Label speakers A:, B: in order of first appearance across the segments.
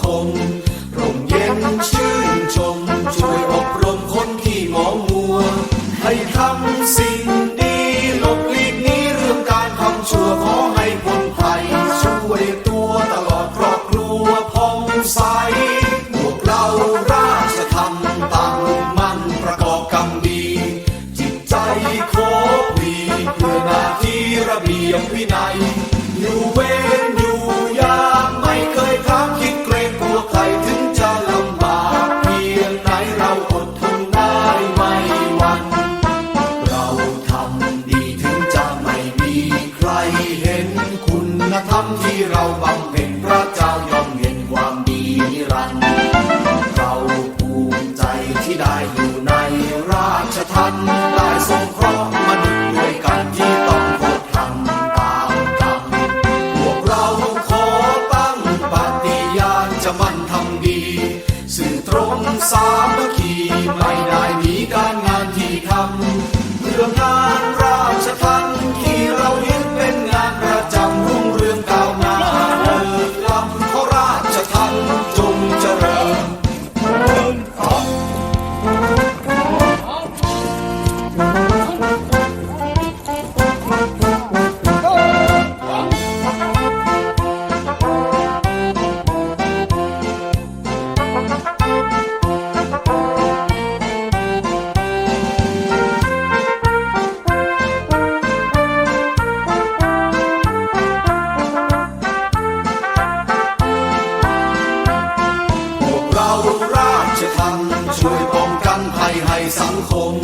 A: คม ร่มเย็นชื่นช เราราชทันช่วยป้องกันภัยให้สังคม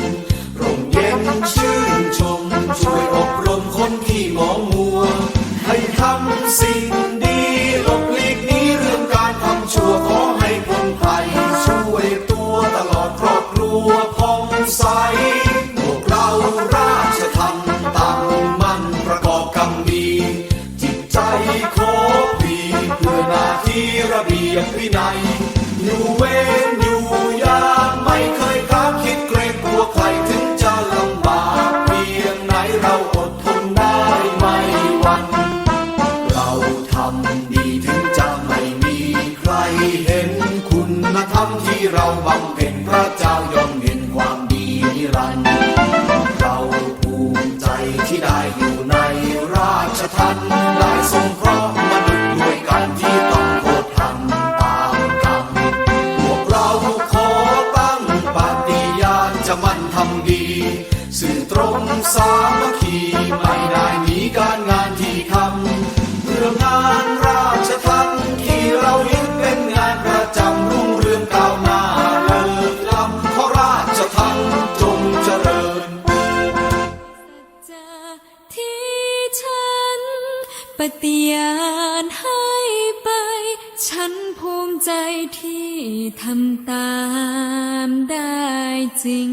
A: ร่มเย็นชื่นชม ช่วยอบรมคนที่มองมัว ให้ทำสิ่งดีลบลีกนี้เรื่องการทำชั่วขอให้คนไทยช่วยตัวตลอดครอบครัวผ่องใสพวกเราราชทันตั้งมั่นประกอบกรรมดีจิตใจขอพีเพื่อนาที่ระเบียบวินัย ดีถึงจะไม่มีใครเห็นคุณธรรมที่เราบำเพ็ญพระเจ้ายอมเห็นความดีนิรันดร์เราภูมิใจที่ได้อยู่ในราชทันได้สงคราะห์มนุษย์ด้วยกันที่ต้องโคตรทำตามกรรมพวกเราขอตั้งปฏิญาณจะมั่นทำดีสื่อตรงสามัคคีไม่ได้หนีการงานที่ทำเรื่องงานา
B: ณให้ไป ฉันภูมิใจที่ทำตามได้จริง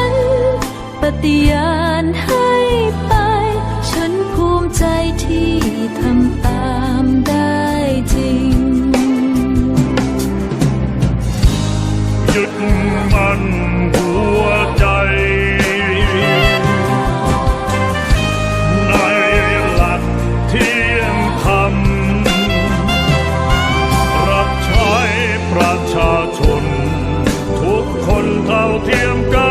B: ฏิญาณให้ไป ฉันภูมิใจที่ทำตามได้จริง
C: ยึดมันหัวใจ ในหลักเที่ยงธรรม รับใช้ประชาชน ทุกคนเท่าเทียมกันมัน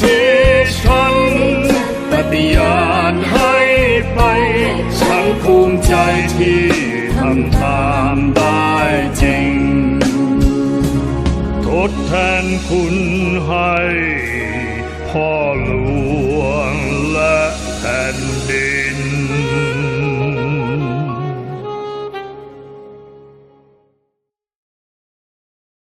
C: ที่ฉันปฏิญาณให้ไป ฉันภูมิใจที่ทำตามได้จริง ทดแทนคุณให้พ่อหลวงและแผ่น